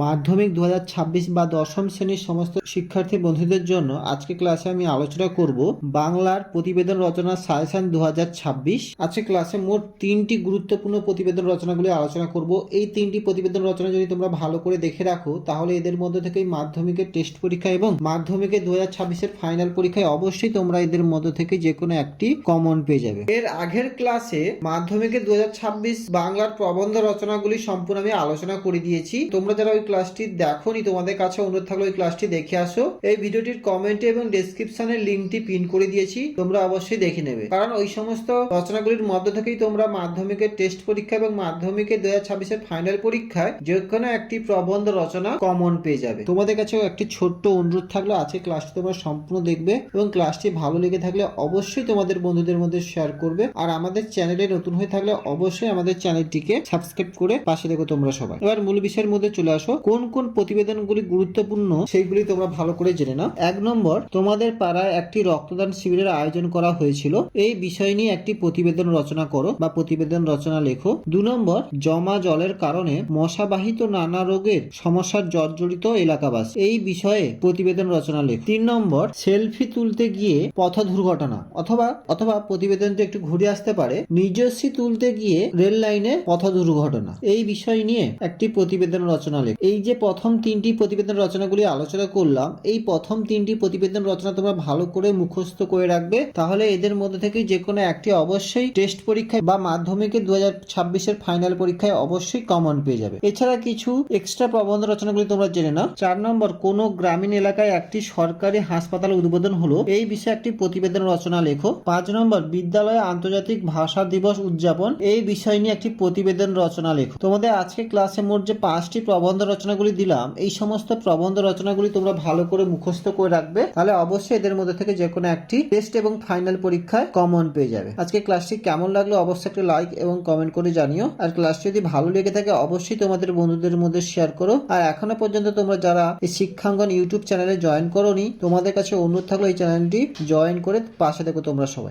মাধ্যমিক দু হাজার ছাব্বিশ বা দশম শ্রেণির সমস্ত শিক্ষার্থী বন্ধুদের জন্য আজকে ক্লাসে আমি আলোচনা করব বাংলার প্রতিবেদন রচনা সাজেশন দু হাজার ছাব্বিশ। আজকে ক্লাসে মোট তিনটি গুরুত্বপূর্ণ প্রতিবেদন রচনাগুলি আলোচনা করব। এই তিনটি প্রতিবেদন রচনা যদি তোমরা ভালো করে দেখে রাখো, তাহলে এদের মধ্যে থেকেই মাধ্যমিকের টেস্ট পরীক্ষা এবং মাধ্যমিকের দু হাজার ফাইনাল পরীক্ষায় অবশ্যই তোমরা এদের মধ্যে থেকে যে কোনো একটি কমন পেয়ে যাবে। এর আগের ক্লাসে মাধ্যমিকের দু বাংলার প্রবন্ধ রচনাগুলি সম্পূর্ণ আমি আলোচনা করে দিয়েছি। তোমরা যারা ওই ক্লাসটি দেখোনি, তোমাদের কাছে অনুরোধ থাকলে ওই ক্লাসটি দেখে আসো। এই ভিডিওটির কমেন্টে এবং ডেসক্রিপশনের লিঙ্কটি পিন করে দিয়েছি, তোমরা অবশ্যই দেখে নেবে। কারণ ওই সমস্ত রচনাগুলির মধ্য থেকেই তোমরা মাধ্যমিকের টেস্ট পরীক্ষা এবং মাধ্যমিকের দু হাজার ছাব্বিশের ফাইনাল পরীক্ষায় যে কোনো একটি প্রবন্ধ রচনা কমন পেয়ে যাবে। তোমাদের কাছেও একটি ছোট্ট অনুরোধ থাকল, আজকে ক্লাসটি তোমরা সম্পূর্ণ দেখবে এবং ক্লাসটি ভালো লেগে থাকলে অবশ্যই তোমাদের বন্ধুদের মধ্যে শেয়ার করবে। আর আমাদের চ্যানেলে নতুন হয়ে থাকলে অবশ্যই আমাদের চ্যানেলটিকে সাবস্ক্রাইব করে পাশে দেখো তোমরা সবাই। এবার মূল বিষয়ের মধ্যে চলে আসো। কোন কোন প্রতিবেদনগুলি গুরুত্বপূর্ণ সেইগুলি তোমরা ভালো করে জেনে নাও। এক নম্বর, তোমাদের পাড়ায় একটি রক্তদান শিবিরের আয়োজন করা হয়েছিল। এই বিষয় নিয়ে একটি প্রতিবেদন রচনা করো বা প্রতিবেদন রচনা লেখো। দু নম্বর, জমা জলের কারণে মশাবাহিত নানা রোগের সমস্যার জর্জরিত এলাকাবাসী। এই বিষয়ে প্রতিবেদন রচনা লেখো। তিন নম্বর, সেলফি তুলতে গিয়ে পথ দুর্ঘটনা অথবা অথবা প্রতিবেদনটি একটু ঘুরে আসতে পারে। নিজস্বী তুলতে গিয়ে রেল লাইনে পথ দুর্ঘটনা। এই বিষয় নিয়ে একটি প্রতিবেদন রচনা লেখ। এই যে প্রথম তিনটি প্রতিবেদন রচনাগুলি আলোচনা করলাম, এই প্রথম তিনটি প্রতিবেদন রচনা তোমরা ভালো করে মুখস্থ করে রাখবে। তাহলে এদের মধ্যে থেকে যে কোনো একটি অবশ্যই টেস্ট পরীক্ষায় বা মাধ্যমিকে দু হাজার ছাব্বিশের ফাইনাল পরীক্ষায় অবশ্যই কমন পেয়ে যাবে। এছাড়া কিছু এক্সট্রা প্রবন্ধ রচনাগুলি তোমরা জেনে নাও। চার নম্বর, কোন গ্রামীণ এলাকায় একটি সরকারি হাসপাতাল উদ্বোধন হলো? এই বিষয়ে একটি প্রতিবেদন রচনা লেখো। পাঁচ নম্বর, বিদ্যালয়ে আন্তর্জাতিক ভাষা দিবস উদযাপন? এই বিষয় নিয়ে একটি প্রতিবেদন রচনা লেখো। তোমাদের আজকে ক্লাসে মোট যে পাঁচটি প্রবন্ধ রচনাগুলি দিলাম, এই সমস্ত প্রবন্ধ রচনাগুলি তোমরা ভালো করে মুখস্থ করে রাখবে, তাহলে অবশ্যই এদের মধ্যে থেকে যে কোনো একটি টেস্ট এবং ফাইনাল পরীক্ষায় কমন পেয়ে যাবে। আজকে ক্লাসটি কেমন লাগল অবশ্যই একটা লাইক এবং কমেন্ট করে জানিও। আর ক্লাসটি যদি ভালো লেগে থাকে, অবশ্যই তোমাদের বন্ধুদের মধ্যে শেয়ার করো। আর এখনও পর্যন্ত তোমরা যারা এই শিক্ষাঙ্গন ইউটিউব চ্যানেলে জয়েন করোনি, তোমাদের কাছে অনুরোধ থাকল এই চ্যানেলটি জয়েন করে পাশে দেখো তোমরা সবাই।